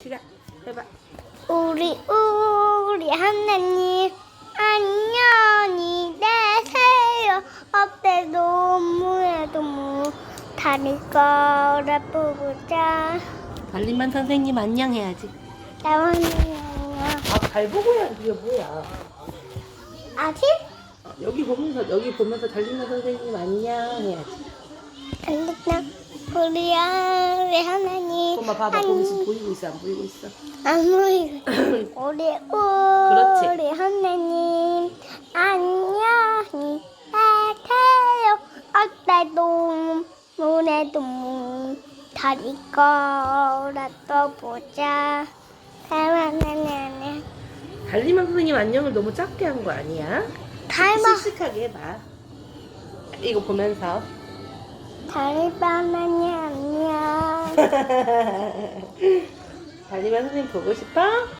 시작 해봐. 우리 우리 하나님 안녕히 계세요 어때 너무해도 뭐 다리 거라 보자 달림만 선생님 안녕 해야지. 나원이 안녕 아발 보고 해야 그게 뭐야? 아직 어, 여기 보면서 여기 보면서 달림만 선생님 안녕 해야지. 안됐나 우리 우리 하나님 엄마 봐봐 보면서 보이고 있어 안 보이고 있어? 안 보이고 우리 그렇지. 우리 하나님 안녕히 계세요 어때도 노래도 다리 거라 떠보자 사랑하는 달림만 선생님 안녕을 너무 작게 한 거 아니야? 닮아 씩씩하게 해봐. 이거 보면서. 다리 바나니 안녕 달림만 선생님 보고 싶어?